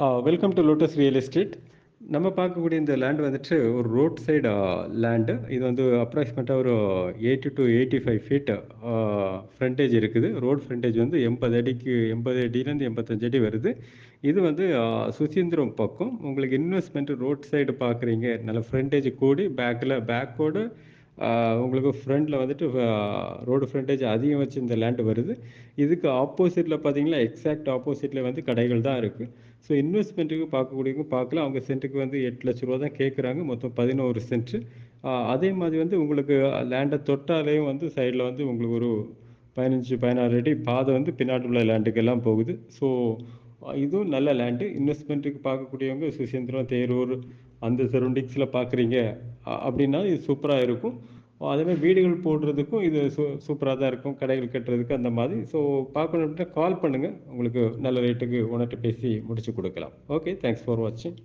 Welcome to Lotus real estate நம்ம பார்க்கக்கூடிய இந்த லேண்ட் வந்துட்டு ஒரு ரோட் சைடு லேண்டு இது வந்து அப்ராக்சிமேட்டாக ஒரு eighty to eighty five feet frontage இருக்குது. ரோட் ஃப்ரண்டேஜ் வந்து எண்பது அடிக்கு எண்பது அடியிலேருந்து எண்பத்தஞ்சு அடி வருது. இது வந்து uh, சுசீந்திரம் பக்கம். உங்களுக்கு இன்வெஸ்ட்மெண்ட் ரோட் சைடு பார்க்குறீங்க. நல்ல ஃப்ரண்டேஜ் கூடி பேக்கில் பேக்கோடு உங்களுக்கு ஃப்ரண்டில் வந்துட்டு ரோடு ஃப்ரண்டேஜ் அதிகம் வச்சு இந்த லேண்டு வருது. இதுக்கு ஆப்போசிட்டில் பார்த்தீங்கன்னா எக்ஸாக்ட் ஆப்போசிட்டில் வந்து கடைகள் தான் இருக்குது ஸோ இன்வெஸ்ட்மெண்ட்டுக்கு பார்க்கக்கூடியவங்க பார்க்கலாம். அவங்க சென்ட்டுக்கு வந்து எட்டு லட்ச ரூபா தான் கேட்குறாங்க மொத்தம் பதினோரு சென்ட்டு அதே மாதிரி வந்து உங்களுக்கு லேண்டை தொட்டாலேயும் வந்து சைடில் வந்து உங்களுக்கு ஒரு பதினஞ்சு பதினாறு அடி பாதை வந்து பின்னாடி உள்ள லேண்டுக்கெல்லாம் போகுது. ஸோ இதுவும் நல்ல லேண்டு இன்வெஸ்ட்மெண்ட்டுக்கு பார்க்கக்கூடியவங்க சுசேந்திரம் தேரூர் அந்த சரௌண்டிங்ஸில் பார்க்குறீங்க அப்படின்னா இது சூப்பராக இருக்கும். அதேமாதிரி வீடுகள் போடுறதுக்கும் இது சூ சூப்பராக தான் இருக்கும். கடைகள் கட்டுறதுக்கு அந்த மாதிரி. ஸோ பார்க்கணும் அப்படின்னா கால் பண்ணுங்கள் உங்களுக்கு நல்ல ரேட்டுக்கு உணர்ட்டு பேசி முடிச்சு கொடுக்கலாம். ஓகே தேங்க்ஸ் ஃபார் வாட்சிங்